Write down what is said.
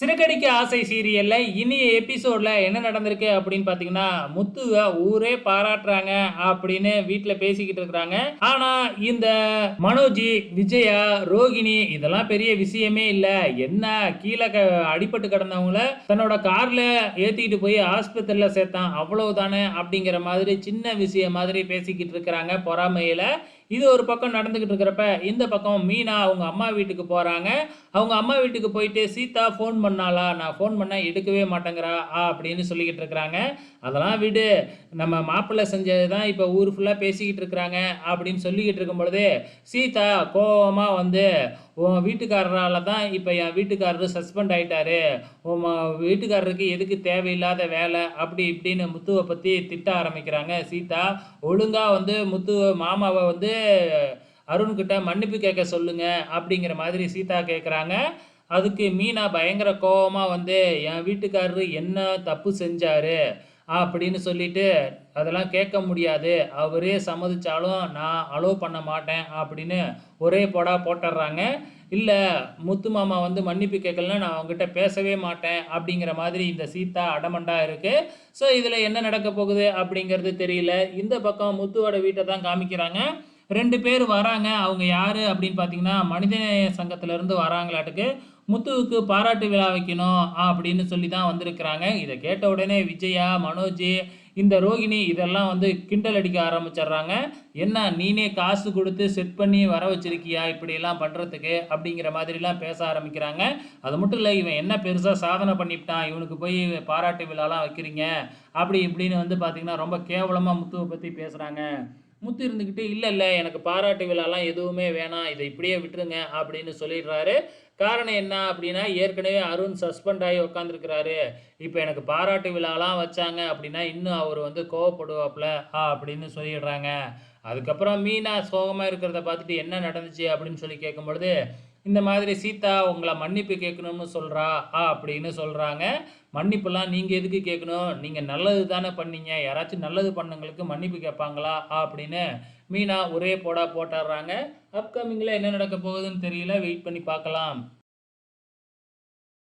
சிறுகடிக்க ஆசை சீரியலில் இனி எபிசோட்ல என்ன நடந்திருக்கு அப்படின்னு பார்த்தீங்கன்னா முத்துவை ஊரே பாராட்டுறாங்க அப்படின்னு வீட்டில் பேசிக்கிட்டு இருக்கிறாங்க. ஆனா இந்த மனோஜி விஜயா ரோகிணி இதெல்லாம் பெரிய விஷயமே இல்லை. என்ன கீழே க- அடிபட்டு கிடந்தவங்கள தன்னோட கார்ல ஏற்றிக்கிட்டு போய் ஆஸ்பத்திரியில சேர்த்தான். அவ்வளவுதானே அப்படிங்கிற மாதிரி சின்ன விஷயம் மாதிரி பேசிக்கிட்டு இருக்கிறாங்க பொறாமையில். இது ஒரு பக்கம் நடந்துக்கிட்டு இருக்கிறப்ப இந்த பக்கம் மீனா அவங்க அம்மா வீட்டுக்கு போகிறாங்க அவங்க அம்மா வீட்டுக்கு போயிட்டு சீதா ஃபோன் பண்ணாளா? நான் ஃபோன் பண்ண எடுக்கவே மாட்டேங்கிறா? ஆ அப்படின்னு சொல்லிக்கிட்டு இருக்கிறாங்க. அதெல்லாம் விடு. நம்ம மாப்பிள்ளை செஞ்சது தான் இப்போ ஊர் ஃபுல்லாக பேசிக்கிட்டு இருக்கிறாங்க அப்படின்னு சொல்லிக்கிட்டு இருக்கும் பொழுது சீதா கோபமாக வந்து உன் வீட்டுக்காரரால் தான் இப்போ என் வீட்டுக்காரரு சஸ்பெண்ட் ஆகிட்டாரு உன் வீட்டுக்காரருக்கு எதுக்கு தேவையில்லாத வேலை? அப்படி இப்படின்னு முத்துவை பற்றி திட்ட ஆரம்பிக்கிறாங்க. சீதா ஒழுங்காக வந்து முத்து மாமாவை வந்து அருண்கிட்ட மன்னிப்பு கேட்க சொல்லுங்க அப்படிங்கிற மாதிரி சீதா கேட்குறாங்க அதுக்கு மீனா பயங்கர கோவமாக வந்து என் வீட்டுக்காரரு என்ன தப்பு செஞ்சார்? அப்படின்னு சொல்லிட்டு அதெல்லாம் கேட்க முடியாது. அவரே சம்மதிச்சாலும் நான் அலோவ் பண்ண மாட்டேன் அப்படின்னு ஒரே போடா போட்டுடுறாங்க இல்லை முத்து மாமா வந்து மன்னிப்பு கேட்கலன்னா நான் அவங்ககிட்ட பேசவே மாட்டேன் அப்படிங்கிற மாதிரி இந்த சீதா அடமண்டாக இருக்குது ஸோ இதில் என்ன நடக்க போகுது அப்படிங்கிறது தெரியல. இந்த பக்கம் முத்துவோட வீட்டை தான் காமிக்கிறாங்க. ரெண்டு பேர் வராங்க. அவங்க யார் அப்படின்னு பார்த்தீங்கன்னா மனிதநேய சங்கத்திலேருந்து வராங்களாட்டுக்கு முத்துவுக்கு பாராட்டு விழா வைக்கணும் அப்படின்னு சொல்லி தான் வந்திருக்கிறாங்க. இதை கேட்ட உடனே விஜயா மனோஜ் இந்த ரோகிணி இதெல்லாம் வந்து கிண்டல் அடிக்க ஆரம்பிச்சிடுறாங்க. என்ன நீனே காசு கொடுத்து செட் பண்ணி வர வச்சிருக்கியா இப்படியெல்லாம் பண்ணுறதுக்கு அப்படிங்கிற மாதிரிலாம் பேச ஆரம்பிக்கிறாங்க. அது மட்டும் இல்லை இவன் என்ன பெருசாக சாதனை பண்ணிவிட்டான்? இவனுக்கு போய் பாராட்டு விழாலாம் வைக்கிறீங்க? அப்படி இப்படின்னு வந்து பார்த்திங்கன்னா ரொம்ப கேவலமாக முத்துவை பற்றி பேசுகிறாங்க முத்து இருந்துக்கிட்டு இல்லை இல்லை எனக்கு பாராட்டு விழாலாம் எதுவுமே வேணாம் இதை இப்படியே விட்டுருங்க அப்படின்னு சொல்லிடுறாரு. காரணம் என்ன அப்படின்னா ஏற்கனவே அருண் சஸ்பெண்ட் ஆகி உக்காந்துருக்கிறாரு. இப்போ எனக்கு பாராட்டு விழாலாம் வச்சாங்க அப்படின்னா இன்னும் அவர் வந்து கோவப்படுவாப்புல ஆ அப்படின்னு சொல்லிடுறாங்க. அதுக்கப்புறம் மீனா சோகமாக இருக்கிறத பார்த்துட்டு என்ன நடந்துச்சு அப்படின்னு சொல்லி கேட்கும் பொழுது இந்த மாதிரி சீதா உங்களை மன்னிப்பு கேட்கணும்னு சொல்கிறா ஆ அப்படின்னு சொல்கிறாங்க மன்னிப்புலாம் நீங்கள் எதுக்கு கேட்கணும்? நீங்கள் நல்லது தானே பண்ணீங்க. யாராச்சும் நல்லது பண்ணவங்களுக்கு மன்னிப்பு கேட்பாங்களா? ஆ அப்படின்னு மீனா ஒரே போடா போட்டாடுறாங்க அப்கமிங்கில் என்ன நடக்க போகுதுன்னு தெரியல. வெயிட் பண்ணி பார்க்கலாம்.